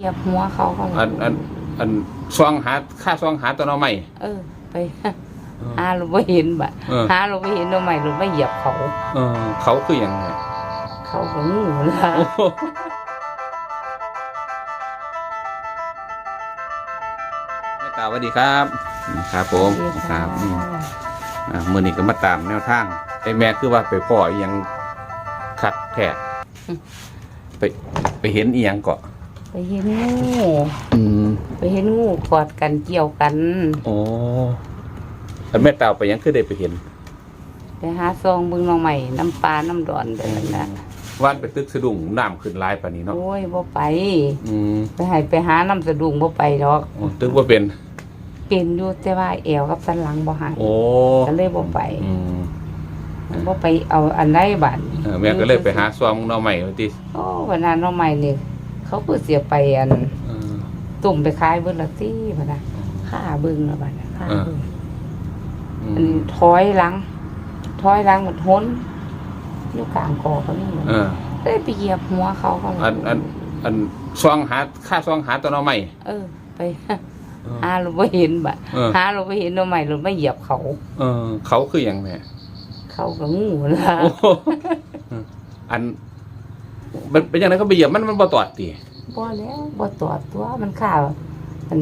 เหยียบหัวเขาเขาอันอันอันซองหาค่าซองหาตัวหน้อใหม่ เออ ไป หาเราไม่เห็นบะเออ หาเราไม่เห็นเราใหม่เราไม่เหยียบเขา เออ เขาคืออย่างไงเขาก็งูละโอ้โหแม่ตาสวัสดีครับครับผมครับอืมอ่ามื่อนี้ก็มาตามแนวทางไอ้แม่คือว่าไปพ่ออหยังคักแท้ไปไปเห็นอีหยังเกาะ ไปเห็นงูอืมไปเห็นงูกอดกันเกี่ยวกันโอ้อันแม่ตาไปหยังคือได้ไปเห็นไปหาซองเบึงน้องใหม่น้ำปลาน้ำดอนไปนั่นนะว่านไปตึกสะดุ้งน้ำขึ้นหลายปานนี้เนาะโอ้ยบ่ไป อืมไปให้ไปหาน้ำสะดุ้งบ่ไปดอกโอ้ตึกว่าเป็น เป็นอยู่แต่ว่าเอวกับสันหลังบ่หายโอ้ก็เลยบ่ไปอืมบ่ไปเอาอันใดบัดเออแม่ก็เลยไปหาซองหน้อใหม่ว่าติโอ้วันนั้นน้องใหม่นี่ เขาก็เสียไปอันเออตุ่มไปขายเบิ่งละตี้บัดน่ะค่าเบิ่งละบัดน่ะค่าเบิ่งอือันมถอยหลังถอยหลังมันทนอยู่กลางคอเขานี่เออได้ไปเหยียบหัวเขาเขาอันอันอันซองหาค่าซองหาตัวหน้อใหม่เออ ไปหาเราไม่เห็นบะเออหาเราไม่เห็นเราใหม่เราไม่เหยียบเขา เออ เขาคืออย่างแม่เขาก็งูละโอ้โหอัน มันเป็นอย่างไรก็ไปเหยียบมันมันบ่ตอดติบ่แล้วบ่ตอดตัวมันข่ามัน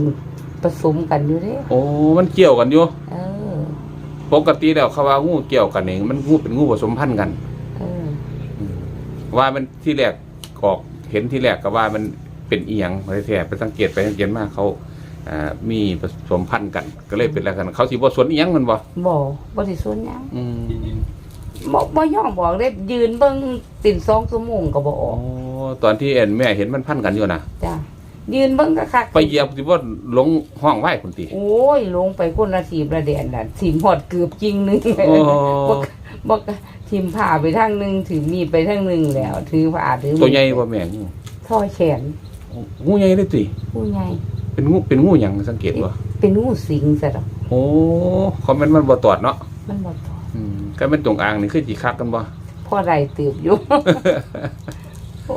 ผสมกันอยู่เด้โอ้มันเกี่ยวกันอยู่เออปกติแล้วเขาว่างูเกี่ยวกันเองมันงูเป็นงูผสมพันธุ์กัน เออว่ามันที่แรกออกเห็นที่แรกก็ว่ามันเป็นอีหยังอะไรแท้ไปสังเกตไปสังเกตมากเขาอ่ามีผสมพันธุ์กัน ก็เลยเป็นอะไรกัน เขาสิบ่สนอีหยังมันบ่บ่บ่ได้สนหยังอืม บ่บ่ยอมบอกได้ยืนเบิ่งติ่นสองชั่วโมงก็บ่ออ๋ออกตอนที่เอ็นแม่เห็นมันพันกันอยู่นะจ้ะยืนเบิ่งก็คักไปเหยียบสิว่าหลงห้องไหว้คุณตี โอ้ย ลงไปคนละทีมละแดนน่ะทีมหอดเกือบจริงหนึงโอ้ บ่บ่ทีมผ่าไปทางหนึงถือมีดไปทางหนึงแล้ว ถือผ่าถือมีดตัวใหญ่บ่แม่งูท่อยแขนงูใหญ่เลยติผู้ใหญ่เป็นงูเป็นงูหยังสังเกตบ่เป็นงูสิงซะดอกโอ้คอมเมนต์มันบ่ตอดเนาะมันบ่ต อดอืมก็เป็นตรงอ่างนี่คือสิคักกันบ่พ่อใดตืบอยู่ โอ้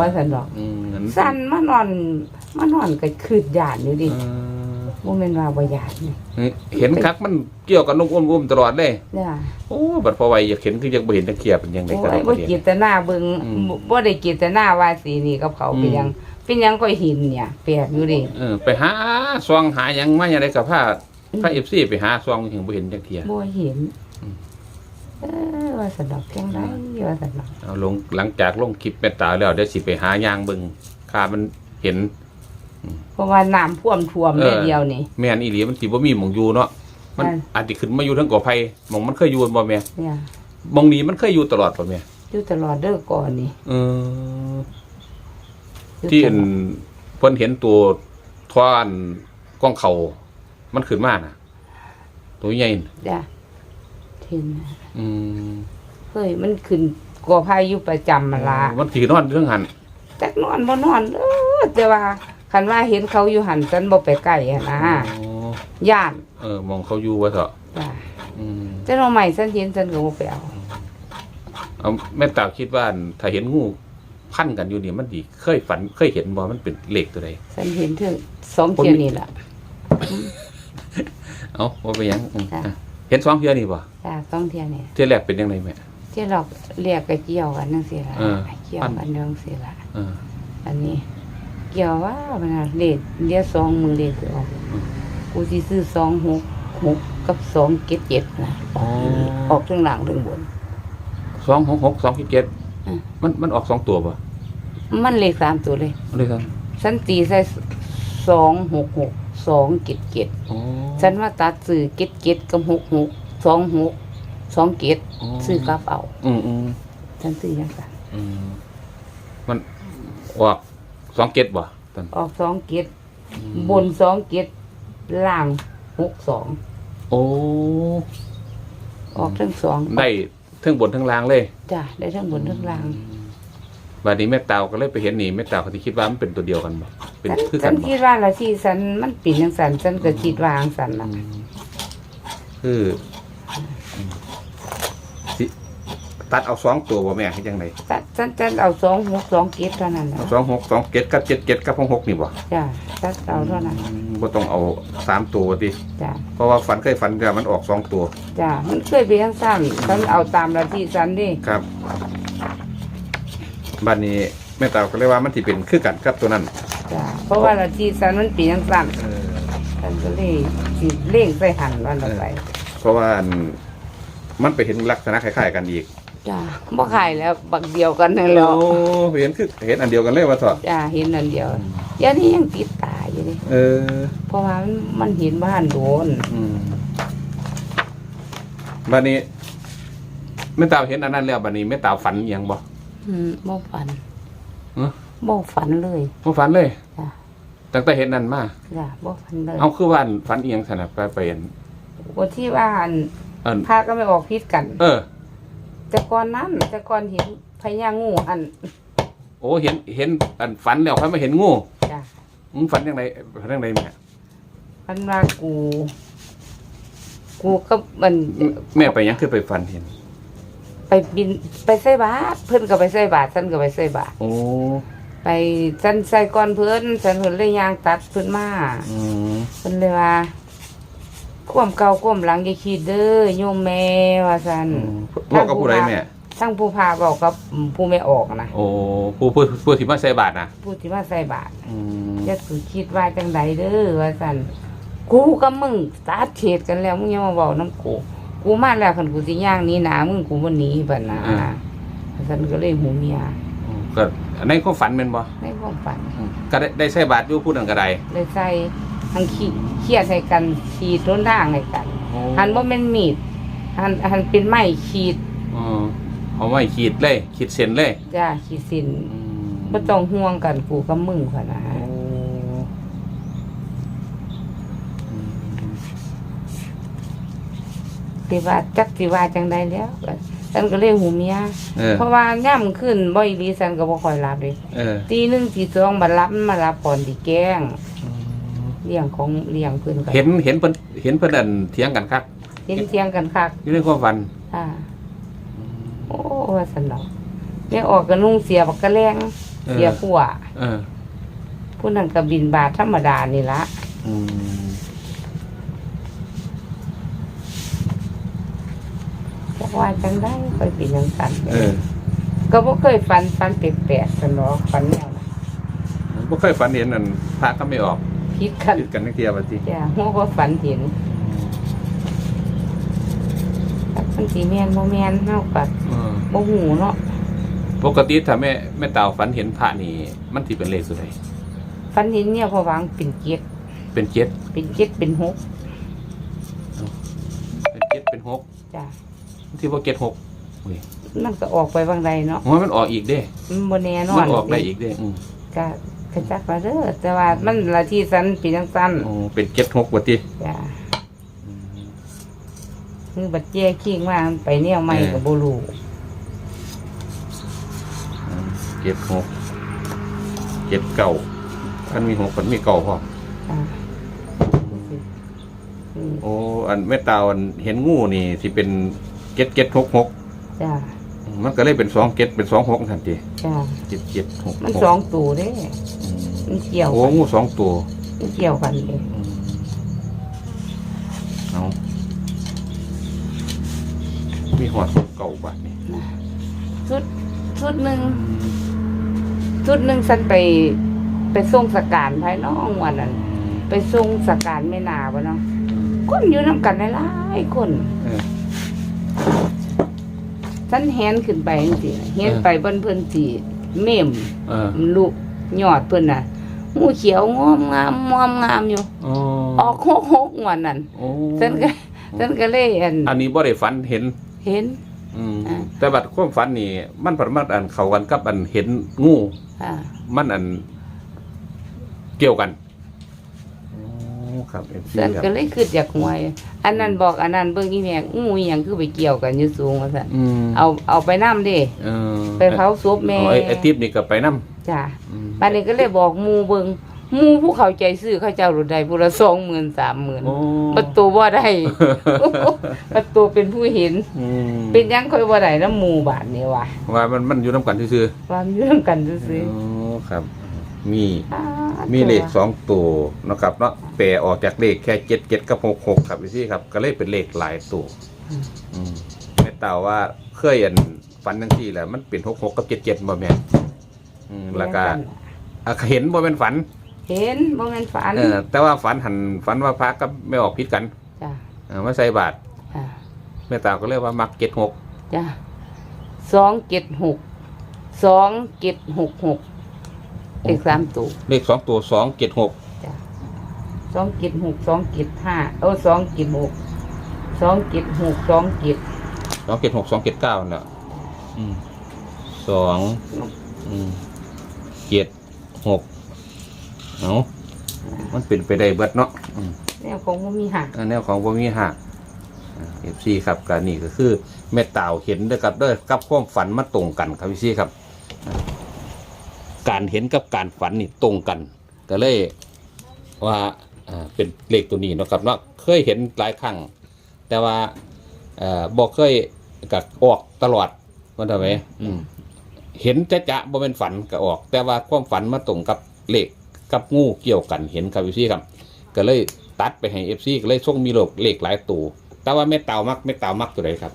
ว่าสันดอก อืมงั้นสันมานอนมานอนก็คืดหยานอยู่ดิเออบ่แม่นว่าบ่หยานนี่เห็นคักมันเกี่ยวกับนกอ้มๆตลอดเลยจ้าโอ้บัดพอไวอยากเห็นคือยังบ่เห็นจักเทียบเป็นยังไงโอ้ก็ได้ยบ่บ่เห็นจิตนาเบิ่งอืมบ่ได้จิตนาว่าสีนี่กับเขาเป็นหยังเป็นหยังก็หินเนี่ยแปลกอยู่ดิเออไปหาซองหาหยังมาอย่างไรกับผ้าผ้า FC ไปหาซองยังบ่เห็นจักเทียบ่เห็นอืม เออว่าสันดอกจังไดว่าสันดอกเอาลงหลังจากลงคลิปแม่ตาแล้วเดี๋ยวสิไปหายางเบิ่งค่ามันเห็น เพราะว่าน้ำท่วมท่วมเออเดียวนี่ แม่นอีหลีมันสิบ่มีหม่องอยู่เนาะมันใช่ อาจสิขึ้นมาอยู่ทั้งกอไผ่หม่องมันเคยอยู่บ่แม่เนี่ยหม่องนี้มันเคยอยู่ตลอดบ่แม่อยู่ตลอดเด้อก่อนนี่เออ อยู่ที่ตอันลอดเพิ่นเห็นตัวทวานกล้องเขามันขึ้นมาน่ะ ตัวใหญ่น่ะจ้ะเห็นอืมเฮ้ยมันขึ้นกอไผ่อยู่ประจำมาละมันสินอนเรื่องหันจักนอนบ่นอนเออแต่ว่าคันว่าเห็นเขาอยู่หันฉันบ่ไปใกล้หันนะอ๋อย่านเออมองเขาอยู่ว่าเถอะจ้ะอืมแต่เราใหม่ฉันเห็นฉันก็บ่ไปเอาเอาแม่ตาคิดว่าถ้าเห็นงูพันกันอยู่นี่มันดี เคยฝันเคยเห็นบ่มันเป็นเลขตัวใด ฉันเห็นถึงสองเที่ยวนี่ล่ะ เอ้าว่าไปหยังอืมค่ะอะ เห็นสองเทื่อนี่บ่จ้ะสองเที่ยวนี่เทื่อแรกเป็นยังไงแม่ ที่เราเรียกก็เกี่ยวกันจังซี่ล่ะเออเกี่ยวกันจังซี่ล่ะเออ อันนี้ เกี่ยวว่ามันน่ะเลขเดียวสองมือเลขสิออกอืม กูสิซื้อสองหกหกกับสองเจ็ดเจ็ดนะอ๋อออกทั้งหลังทั้งบน สองหกหกสองเจ็ดอืม มันมันออกสองตัวบ่มันเลขสามตัวเลยเอาเลยครับฉันตีใส่สองหกหกสองเจ็ดเจ็ดอ๋อ ฉันว่าตัดซื้อเจ็ดเจ็ดกับหกหกสองหกสองเจ็ดซื้อกลับเอาอืมอืมฉันซื้อยังไงอืมมันออกสองเจ็ดบ่ตอนออกสองเจ็ดอืมบนสองเจ็ดล่างหกสองโอ้ออกทั้งสองได้ทั้งบนทั้งล่างเลยจ้ะได้ทั้งบนทั้งล่าง บัดนี้แม่ตาวก็เลยไปเห็นนี่แม่ตาวเขาที่คิดว่ามันเป็นตัวเดียวกันบ่เป็นฉันคือฉักันนบ่คิดว่าละที่ฉันมันปีนังสันฉันก็คิดว่าอังสันละคืออืมสิตัดเอาสองตัวบ่แม่ให้จังไดฉันฉันฉันเอาสองหกสองเก็ดเท่านั้นแหละเอาสองหกสองเจ็ดกับเจ็ดเจ็ดกับหกหกนี่บ่จ้ะฉันเอาเท่านั้นบ่ต้องเอาสามตัวติจ้ะเพราะว่าฝันเคยฝันแต่มันออกสองตัว จ้ะมันเคยเป็นทั้งสั้นฉันเอาตามละที่ฉันดิครับ บัดนี้แม่ตาก็เลยว่ามันสิเป็นคือกันกับตัวนั้นจ้ะเพราะว่าละที่ฉันมันเป็นทั้งสั้นเออฉันก็เลยสิเล่งใส่หันวันละไปเพราะว่าอันมันไปเห็นลักษณะคล้ายๆกันอีกจ้ะบ่ขายแล้วบักเดียวกันนั่นแหล้วโอ้เห็นคือเห็นอันเดียวกันเลยว่าเถอะจ้ะเห็นอันเดียวเดี๋ยวนี้ยังติดตาอยู่ดิเออ เพราะว่ามันมันเห็นบ้านโดนอืมบัดนี้แม่ตาเห็นอันนั้นแล้วบัดนี้แม่ตาฝันอิหยังบ่ อืมบ่ฝันฮะบ่ฝันเลยบ่ฝันเลย จ้ะตั้งแต่เห็นนั่นมา จ้ะบ่ฝันเลยเอาคือว่าอันฝันอิหยังสนะไปไปเห็นวันที่ว่าอันอันพาก็ไม่ออกพิษกัน เออ แต่ก่อนนั้นแต่ก่อนเห็นพญางูอันโอ้เห็นเห็นอันฝันแล้วค่อยมาเห็นงูจ้ะมึงฝันยังไงฝันยังไงแม่ มันว่ากู กูก็มันแม่ไปยังคือไปฝันเห็น ไปบินไปใส่บาตรเพิ่นก็ไปใส่บาตรฉันก็ไปใส่บาตรโอ้ไปฉันใส่ก่อนเพิ่นฉันเพิ่นเลยย่างตัดเพิ่นมาอืมเพิ่นเลยว่าความเก่าความหลังอย่าคิดเด้อโยมแม่ว่าซั่นบอกกับผู้ใดแม่ ทั้งผู้พาบอกกับผู้ไม่ออกนะโอ้ผู้ผู้ผู้ที่มาใส่บาทนะผู้ที่มาใส่บาตรอืมจะสุคิดว่าจังใดเด้อว่าซั่นกูกับมึงสาดเฉดกันแล้วมึงยังมาบอกน้ำกู กูมาแล้วคันกูสิย่างหนี้หนามึงกูบ่หนีบัดนะฉันก็เลยหูเมียก็ในความฝันเป็นบ่ในความฝันก็ได้ได้ใส่บาทอยู่ผู้นั้นก็ได้เลยใส่ทั้งขี้เครียดให้กันขีดต้นทางให้กันหันบ่แม่นมีดหันหันเป็นไม้ขีดอ๋อเอาไว้ขีดเลยขีดเส้นเลยจ้าขีดสินอืมบ่ต้องห่วงกันกูกับมึงพุ่นนะ โอ้อืม สิว่าจักสิว่าจังใดแล้วก็ฉันก็เลยหูเมียเออ เพราะว่าย่ำขึ้นบ่อีหลีฉันก็บ่ค่อยรับเลยเออ ตีหนึ่งตีสองบัดรับมันมารับก่อนที่แกล้งเลี้ยงของเลี้ยงเพิ่นก็เห็นเห็นเพิ่นเห็นเพิ่นอันเถียงกันคักเห็นเถียงกันคัก อยู่ในความฝันอ่า โอ้ว่าซั่นดอกแม่ออกก็นุ่งเสียบักกะแลงเสียผัวเออผู้นั้นก็บินบาทธรรมดานี่ละอืม จัก ว่าจังได้ค่อยเป็นจังซั่นเออก็บ่เคยฝันฝันแปลกๆซั่นดอกฝันแนวนั้นบ่เคยฝันเห็นอันพระก็ไม่ออกผิดกันคิดกันนักเที่ยวว่าสิจ้ะฮู้บ่ฝันเห็นจักมันสิแม่นบ่แม่นเฮาก็เออบ่ฮู้เนาะปกติถ้าแม่แม่เต่าฝันเห็นพระนี่ มันสิเป็นเลขสุดใดฝันเห็นเนี่ยพอวางเป็นเกียรติเป็นเจ็ดเป็นเจ็ดเป็นหกเป็นเจ็ดเป็นหกจ้ะ ที่ว่าเจ็ดหกเว้ยมันก็ออกไปบางใดเนาะโอ้ยมันออกอีกเด้มันบนแน่นอมันนออกได้อีกเด้อืมก็กระจักมาเด้อแต่ว่ามันละที่สันปีจังสันโอ้เป็นเจ็ดหกว่าติจ้ะคือบัดแย่ขี้งว่ามันไปเนี่ยใหม่กับโบลูเจ็ดหกเจ็ดเก้ามันมีหกมันมีเก้าพอจ้ะอืมโอ้อันแม่เต่าอันเห็นงูนี่ที่เป็น เจ็ดเจ็ดหกหกจ้ะมันก็เลยเป็นสองเจ็ดเป็นสองหกทันทีจ้ะเจ็ดเจ็ดหกมันหกสองตัวเด้อืมมันเกี่ยวโอ้กันงูสองตัวมันเกี่ยวกันเลยอืมเอามีหัวเก่าบาทนี่ชุดชุดหนึ่งชุดหนึ่งฉันไป ไปส่งสการภายนอกวันนั้น ไปส่งสการไม่นาบ่เนาะคนอยู่น้ำกันหลายๆคน เออ ฉันแหนขึ้นไปจังซี่แหนไปบนเพิ่นสิเมมเออลูกยอดเพิ่นน่ะงูเขียวงอมงามงอมงามอยู่อ๋อออกหกหกงวันนั้นโอ้ฉันก็ฉันก็เลยอันอันนี้บ่ได้ฝันเห็น เห็น อืมอ่า แต่บัดความฝันนี่ มันประมาณอันเข้ากันกับอันเห็นงู อ่ามันอันเกี่ยวกันโอ้ ครับเอฟซีฉันครับก็เลยคิดอยากหวย อันนั้นบอกอันนั้นเบิ่งอีแม่งูอีหยังคือไปเกี่ยวกันอยู่สูงว่าซั่นอืมเอาเอาไปนํเด้ เออไปเผาศพแม่ อ๋อไอ้ไอ้ติ๊บนี่ก็ไปนํจ้ะอืมบัดนี้ก็เลยบอกหมู่เบิ่งหมู่ผู้เข้าใจซื้อเขาเจ้ารถได้ผู้ละสองหมื่นสามหมื่นโอ้ประตูบ่ได้ ประตูเป็นผู้เห็นอืมเป็นหยังค่อยบ่ได้น้ำหมู่บาทนี่ว่ะว่ามันมันอยู่นํกันซื่อความอยู่นํกันๆซื่อโอ้ครับ มีๆอ่ามีเลขสองตัวเนาะครับเนาะแปลออกจากเลขแค่เจ็ดเจ็ดกับหกหกครับพี่ครับ ก็เลยเป็นเลขหลายตัวอืมแม่เต่าว่าเคยอันฝันทั้งที่แหละมันเป็นหกหกกับเจ็ดเจ็ดบ่แม่นอืมแล้วก็อะเห็นบ่เป็นฝันเห็นบ่แม่นฝันเออแต่ว่าฝันหันฝันว่าพระกับไม่ออกพิษกันจ้ะเออมาใส่บาตรอ่าแม่เต่าก็เลยว่ามักเจ็ดหกจ้ะสองเจ็ดหกสองเจ็ดหกหกเลขสามตัวเลขสองตัวสองเจ็ดหก สองเจ็ดหกสองเจ็ดห้าโอ้สองเจ็ดหกสองเจ็ดหกสองเจ็ดสองเจ็ดหกสองเจ็ดเก้าเนาะอืมสองอืมเจ็ดหกเอามันเป็นไปได้เบิดเนาะอืมเนี่ยคงไม่มีหักอันแนวของพวกนี้ฮะเอฟซีครับการนี่ก็คือแม่เต่าเห็นด้วยกับด้วยกับความฝันมาตรงกันครับพี่ซีครับอ่าการเห็นกับการฝันนี่ตรงกัน ก็เลยว่า อ่าเป็นเลขตัวนี้เนาะครับเนาะเคยเห็นหลายครั้งแต่ว่าเอ่อบอกเคยกับออกตลอดมันทำไมอืมเห็นจะจะบ่เป็นฝันก็ออก แต่ว่าความฝันมาตรงกับเลขกับงูเกี่ยวกันเห็นครับพี่ซีครับ ก็เลยตัดไปให้เอฟซีก็เลยส่งมีโลกเลขหลายตัวแต่ว่าไม่เต่ามักไม่เต่ามักตัวไหนครับ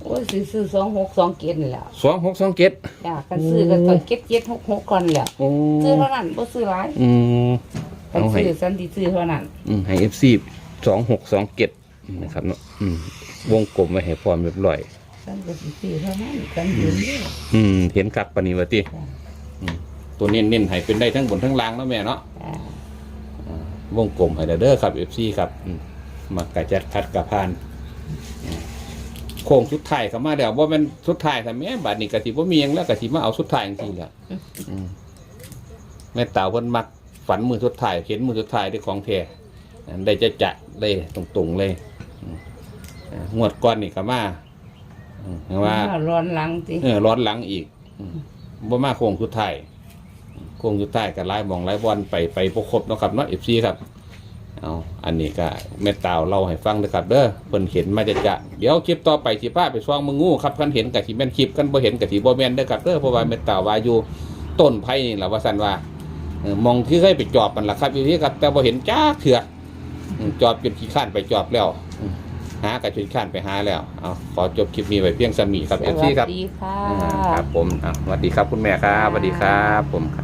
โอ้ยซื้อซื้อสองหกสองเจ็ดนี่แหละสองหกสองเจ็ดอยากกันซื้อกันก็เก็บเจ็ดหกหกก่อนแหละโอ้ซื้อเท่านั้นบ่ซื้อหลายอืมกัน เอาให้ ซื้อสันติซื้อเท่านั้น อืมให้เอฟซีสองหกสองเจ็ดนะครับเนาะอืมวงกลมไว้ให้พร้อมเรียบร้อย สันติซื้อเท่านั้นกันเห็นเด้ออืม เห็นคักปานนิวติจ้ะอืมตัวเน้นเน้นๆให้เป็นได้ทั้งบนทั้งล่างเนาะแม่เนาะอ่าอ่าวงกลมให้เด้อครับเอฟซีครับอืมมากระจัดคัดกระพานอืมโค้งสุดท้ายเข้ามาเดี๋ยวว่ามันสุดท้ายแต่แม่บัดนี้กะสิบ่มีหยังแล้วกะสิมาเอาสุดท้ายจริงๆแหละอืมแม่เต่าเพิ่นมัก ฝันมือสุดท้ายเห็นมือสุดท้ายได้ของแท้อันได้จะจะได้ตรงๆเลยอืมอ่างวดก้อนนี่ก็มาอืมว่าร้อนหลังติเออร้อนหลังอีกอืมบ่มาโค้งสุดท้ายโค้งสุดท้ายก็ไล่บองไล่บอลไปไปพครบเนาะครับเนาะ FC ครับเอาอันนี้ก็แม่เต่าเล่าให้ฟังนะครับเด้อเพิ่นเห็นมาจะจะเดี๋ยวคลิปต่อไปสิพาไปซ่องมึงงูครับคันเห็นก็สิแม่นคลิปคันบ่เห็นก็สิบ่แม่นเด้อครับเด้อเพราะว่าแม่เต่าว่าอยู่ต้นไผ่นี่ล่ะว่าซั่นว่าเออ มองที่เคยไปจอบมันล่ะครับอยู่ที่ครับ แต่พอเห็นจ้าเถื่ออืมจอบจนขี้ข้านไปจอบแล้วอืมหากับจนขี้ข้านไปหาแล้วเอาขอจบคลิปนี้ไว้เพียงสมีครับสเอฟวัซีสครับดีค่ะอ่าครับผมอะสวัสดีครับคุณแม่ครับสวัสดีครับผมครับ